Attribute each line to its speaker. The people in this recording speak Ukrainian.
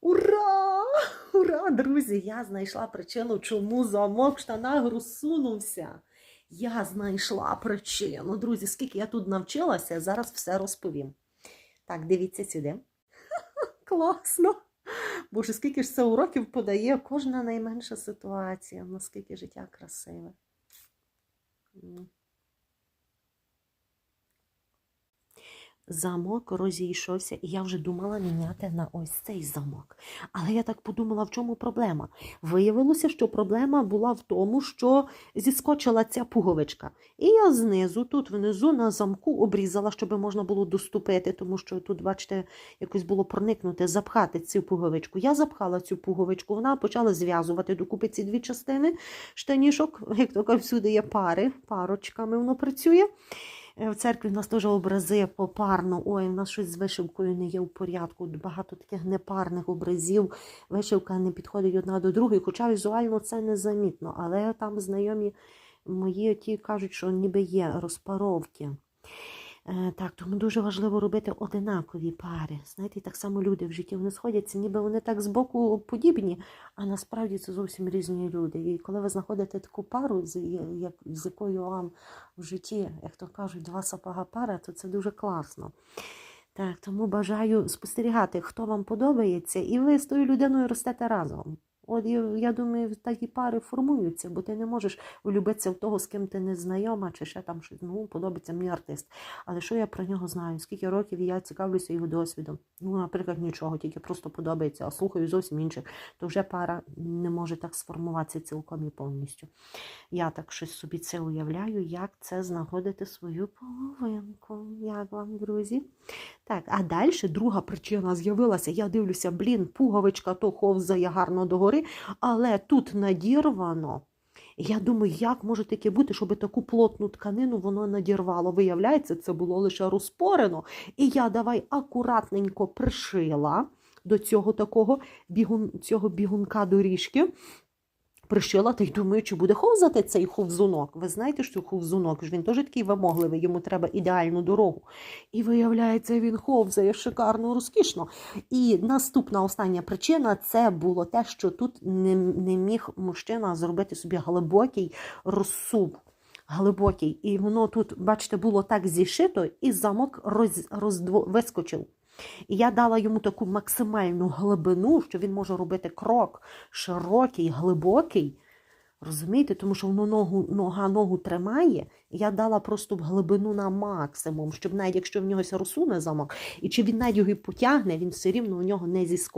Speaker 1: Ура! Ура, друзі! Я знайшла причину, чому замок в штанах розсунувся. Я знайшла причину. Друзі, скільки я тут навчилася, зараз все розповім. Так, дивіться сюди. Класно! Боже, скільки ж це уроків подає кожна найменша ситуація, наскільки життя красиве. Замок розійшовся, і я вже думала міняти на ось цей замок. Але я так подумала, в чому проблема? Виявилося, що проблема була в тому, що зіскочила ця пуговичка. І я знизу, тут внизу на замку обрізала, щоб можна було доступити, тому що тут, бачите, якось було проникнути, запхати цю пуговичку. Я запхала цю пуговичку, вона почала зв'язувати докупи ці дві частини штанішок, як то кажуть, всюди є пари, парочками воно працює. Е, В церкві в нас теж образи попарно. Ой, в нас щось з вишивкою не є в порядку. Багато таких непарних образів. Вишивка не підходить одна до другої, хоча візуально це незамітно. Але там знайомі мої ті кажуть, що ніби є розпаровки. Е, Так, тому дуже важливо робити одинакові пари. Знаєте, так само люди в житті вони сходяться, ніби вони так збоку подібні, а насправді це зовсім різні люди. І коли ви знаходите таку пару, з, як, з якою вам в житті, як то кажуть, два сапога пара, то це дуже класно. Так, тому бажаю спостерігати, хто вам подобається, і ви з тою людиною ростете разом. От я, думаю, такі пари формуються, бо ти не можеш влюбитися в того, з ким ти не знайома, чи ще там щось. Ну, подобається мені артист. Але що я про нього знаю? Скільки років я цікавлюся його досвідом? Ну, наприклад, нічого, тільки просто подобається, а слухаю зовсім інших, то вже пара не може так сформуватися цілком і повністю. Я так щось собі це уявляю, як це знаходити свою половинку. Як вам, друзі? Так, а далі друга причина з'явилася. Я дивлюся, блін, пуговичка то ховзає гарно догори, але тут надірвано. Я думаю, як може таке бути, щоб таку плотну тканину воно надірвало. Виявляється, це було лише розпорено. І я давай акуратненько пришила до цього такого бігун, цього бігунка доріжки. Пришила та й думаю, чи буде ховзати цей ховзунок. Ви знаєте, що ховзунок він теж такий вимогливий, йому треба ідеальну дорогу. І виявляється, він ховзає шикарно, розкішно. І наступна остання причина це було те, що тут не, не міг мужчина зробити собі глибокий розсув. Глибокий. І воно тут, бачите, було так зішито, і замок роз, роздво, вискочив. І я дала йому таку максимальну глибину, що він може робити крок широкий, глибокий. Розумієте, тому що воно ногу, нога ногу тримає. І я дала просто в глибину на максимум, щоб навіть якщо в нього розсуне замок, і чи він навіть його потягне, він все рівно у нього не зіскочить.